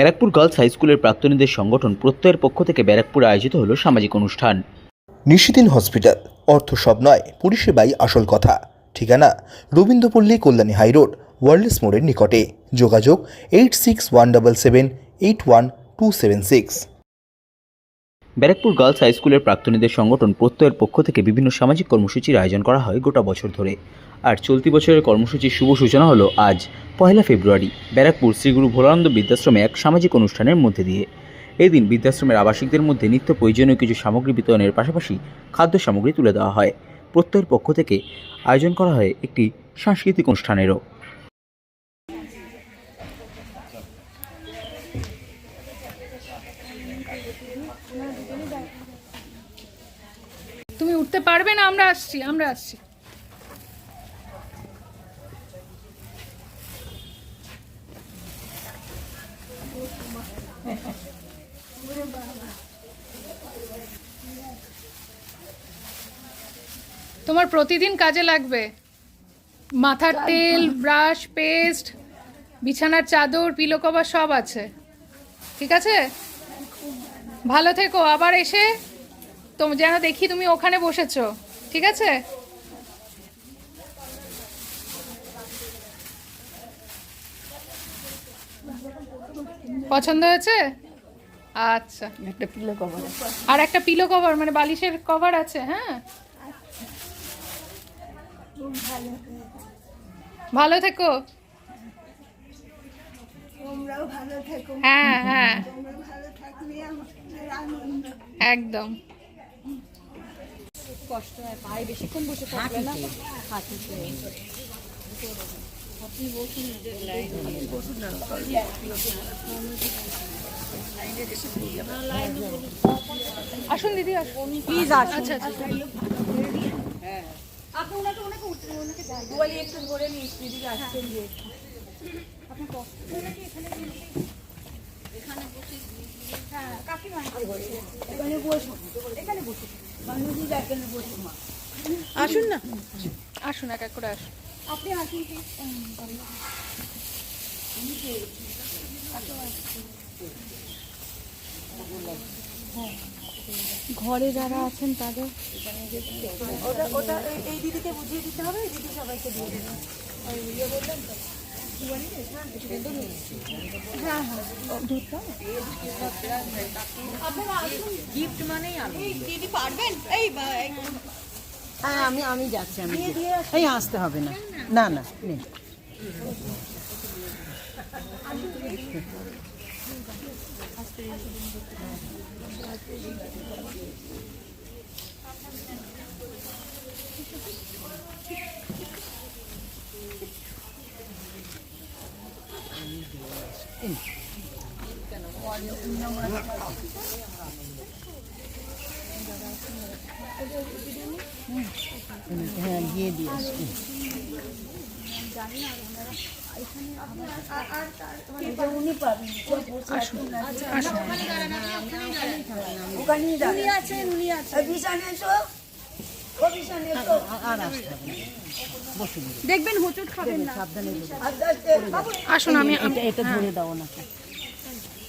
Barrackpore girls high স্কুলের প্রাক্তনীদের সংগঠন প্রত্যয়ের পক্ষ থেকে ব্যারাকপুরে আয়োজিত হলো সামাজিক অনুষ্ঠান। নিশিদিন হসপিটাল, অর্থ সব নয়, পরিষেবাই আসল কথা। ঠিকানা, রবীন্দ্রপল্লী, কল্যাণী হাইরোড ওয়ার্ল্ডস মোড়ের নিকটে। যোগাযোগ, eight six one double seven, eight one two seven six. Barrackpore girls high স্কুলের প্রাক্তনীদের সংগঠন প্রত্যয়ের পক্ষ থেকে বিভিন্ন সামাজিক কর্মসূচির আয়োজন করা হয় গোটা বছর ধরে। আর চলতি বছরের কর্মসূচির শুভ সূচনা হলো আজ, পয়লা ফেব্রুয়ারি, ব্যারাকপুর শ্রীগুরু ভোলানন্দ বৃদ্ধাশ্রমে এক সামাজিক অনুষ্ঠানের মধ্যে দিয়ে। এই দিন বৃদ্ধাশ্রমের আবাসিকদের মধ্যে নিত্য প্রয়োজনীয় কিছু সামগ্রী বিতরণের পাশাপাশি খাদ্য সামগ্রী তুলে দেওয়া হয়। প্রত্যয়ের পক্ষ থেকে আয়োজন করা হয় একটি সাংস্কৃতিক অনুষ্ঠানেরও। তুমি উঠতে পারবে না আমরা আসছি আমরা আসছি। তোমার প্রতিদিন কাজে লাগবে? মাথার তেল ব্রাশ পেস্ট বিছানার চাদর পিলো কভার সব আছে। ঠিক আছে? ভালো থেকো আবার এসে তো যেন দেখি তুমি ওখানে বসেছো ঠিক আছে? পছন্দ হয়েছে? আচ্ছা। একটা পিলো কভার আর একটা পিলো কভার মানে বালিশের কভার আছে হ্যাঁ? ভালো থেকো। ভালো থেকো। হ্যাঁ হ্যাঁ। একদম। কষ্ট হয় পায়ে বেশিক্ষণ বসে থাকলে না হাঁটুতে আসুন দিদি প্লিজ আসুন। আচ্ছা আচ্ছা। আপনি ওনাকে ওনাকে ওনাকে একটু ধরে নিস দিদি আসছেন যে। আপনি কষ্ট ওনাকে এখানে আসুন না। আসুন এক এক করে আসুন। আপনি আসুন ঘরে যারা আছেন তাদের ওটা ওটা এই- দিদিকে বুঝিয়ে দিতে হবে এই দিদি সবাইকে দিয়ে দেবেন ওই ইয়ে বললেন তো। হ্যাঁ হ্যাঁ দুধটা গিফট মানেই দিদি পারবেন? এই হ্যাঁ আমি আমি যাচ্ছি আমি এই আসতে হবে না। না না নেই হ্যাঁ গিয়ে দিয়ে আসি উনি পাবেন ওখানেই উনি আছেন উনি আছেন বিশান এসো ও বিশান এসো আর- আর আসতে হবে না। বসুন দেখবেন হোঁচট খাবেন না সাবধানে আসুন আমি এটা ধরে দাও ওনাকে